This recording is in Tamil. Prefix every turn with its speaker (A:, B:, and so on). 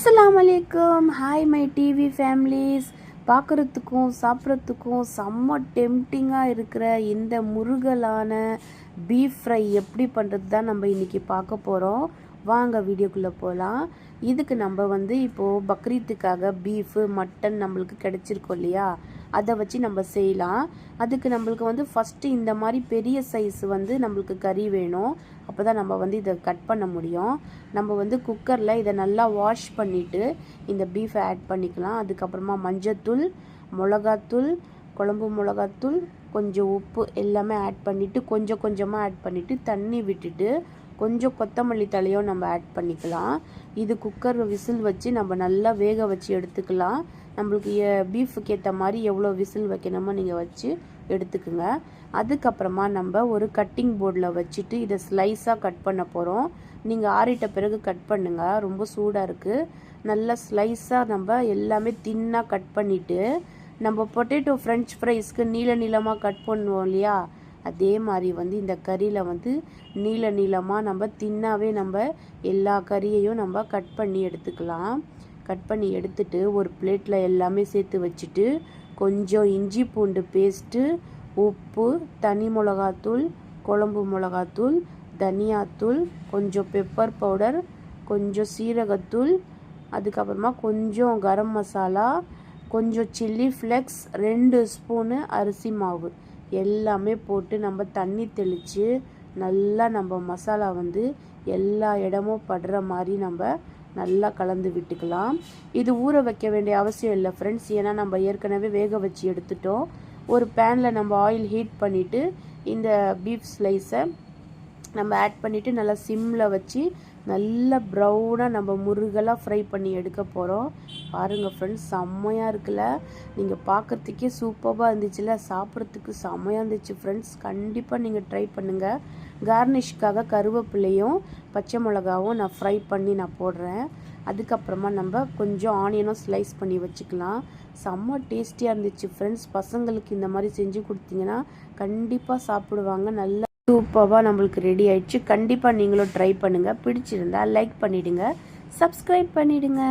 A: அஸ்லாம் அலைக்கும். ஹாய் மை டிவி ஃபேமிலிஸ் பார்க்குறதுக்கும் சாப்பிட்றதுக்கும் செம்ம டெம்டிங்காக இருக்கிற இந்த முருகலான பீஃப் ஃப்ரை எப்படி பண்ணுறது தான் நம்ம இன்றைக்கி பார்க்க போகிறோம் வாங்க வீடியோக்குள்ளே போகலாம் இதுக்கு நம்ம வந்து இப்போது பக்ரீத்துக்காக பீஃபு மட்டன் நம்மளுக்கு கிடச்சிருக்கோம் இல்லையா? அதை வச்சு நம்ம செய்யலாம். அதுக்கு நம்மளுக்கு வந்து ஃபஸ்ட்டு இந்த மாதிரி பெரிய சைஸ் வந்து நம்மளுக்கு கறி வேணும். அப்போ தான் நம்ம வந்து இதை கட் பண்ண முடியும். நம்ம வந்து குக்கரில் இதை நல்லா வாஷ் பண்ணிவிட்டு இந்த பீஃபை ஆட் பண்ணிக்கலாம். அதுக்கப்புறமா மஞ்சத்தூள் மிளகாத்தூள் குழம்பு மிளகாத்தூள் கொஞ்சம் உப்பு எல்லாமே ஆட் பண்ணிவிட்டு கொஞ்சம் கொஞ்சமாக ஆட் பண்ணிவிட்டு தண்ணி விட்டுட்டு கொஞ்சம் கொத்தமல்லி தலையும் நம்ம ஆட் பண்ணிக்கலாம். இது குக்கர் விசில் வச்சு நம்ம நல்லா வேக வச்சு எடுத்துக்கலாம். நம்மளுக்கு பீஃபுக்கு ஏற்ற மாதிரி எவ்வளோ விசில் வைக்கணுமோ நீங்கள் வச்சு எடுத்துக்குங்க. அதுக்கப்புறமா நம்ம ஒரு கட்டிங் போர்டில் வச்சுட்டு இதை ஸ்லைஸாக கட் பண்ண போகிறோம் நீங்கள் ஆறிட்ட பிறகு கட் பண்ணுங்கள் ரொம்ப சூடாக இருக்குது நல்லா ஸ்லைஸாக நம்ம எல்லாமே தின்னாக கட் பண்ணிவிட்டு நம்ம பொட்டேட்டோ ஃப்ரெஞ்ச் ஃப்ரைஸ்க்கு நீள நீளமாக கட் பண்ணுவோம் இல்லையா? அதே மாதிரி வந்து இந்த கறியில் வந்து நீள நீளமாக நம்ம தின்னாவே நம்ம எல்லா கறியையும் நம்ம கட் பண்ணி எடுத்துக்கலாம். கட் பண்ணி எடுத்துட்டு ஒரு பிளேட்டில் எல்லாமே சேர்த்து வச்சுட்டு கொஞ்சம் இஞ்சி பூண்டு பேஸ்ட்டு உப்பு தனி மிளகாத்தூள் குழம்பு மிளகாத்தூள் தனியாத்தூள் கொஞ்சம் பெப்பர் பவுடர் கொஞ்சம் சீரகத்தூள் அதுக்கப்புறமா கொஞ்சம் கரம் மசாலா கொஞ்சம் சில்லி ஃப்ளெக்ஸ் ரெண்டு ஸ்பூனு அரிசி மாவு. எல்லாமே போட்டு நம்ம தண்ணி தெளித்து நல்லா நம்ம மசாலா வந்து எல்லா இடமும் படுற மாதிரி நம்ம நல்லா கலந்து விட்டுக்கலாம். இது ஊற வைக்க வேண்டிய அவசியம் இல்லை ஃப்ரெண்ட்ஸ் ஏன்னா நம்ம ஏற்கனவே வேக வச்சு எடுத்துட்டோம். ஒரு பேனில் நம்ம ஆயில் ஹீட் பண்ணிவிட்டு இந்த பீஃப் ஸ்லைஸை நம்ம ஆட் பண்ணிவிட்டு நல்லா சிம்மில் வச்சு நல்லா ப்ரௌனாக நம்ம முருகலாக ஃப்ரை பண்ணி எடுக்க போகிறோம் பாருங்கள் ஃப்ரெண்ட்ஸ் செம்மையாக இருக்குல்ல? நீங்கள் பார்க்குறதுக்கே சூப்பராக இருந்துச்சுல சாப்பிட்றதுக்கு செம்மையாக இருந்துச்சு ஃப்ரெண்ட்ஸ் கண்டிப்பாக நீங்கள் ட்ரை பண்ணுங்கள் கார்னிஷ்க்காக கருவேப்பிலையும் பச்சை மிளகாவும் நான் ஃப்ரை பண்ணி நான் போடுறேன். அதுக்கப்புறமா நம்ம கொஞ்சம் ஆனியனும் ஸ்லைஸ் பண்ணி வச்சுக்கலாம். செம்ம டேஸ்டியாக இருந்துச்சு ஃப்ரெண்ட்ஸ் பசங்களுக்கு இந்த மாதிரி செஞ்சு கொடுத்தீங்கன்னா கண்டிப்பாக சாப்பிடுவாங்க. நல்லா சூப்பராக நம்மளுக்கு ரெடி ஆயிடுச்சு. கண்டிப்பாக நீங்களும் ட்ரை பண்ணுங்கள் பிடிச்சிருந்தா லைக் பண்ணிவிடுங்க சப்ஸ்கிரைப் பண்ணிவிடுங்க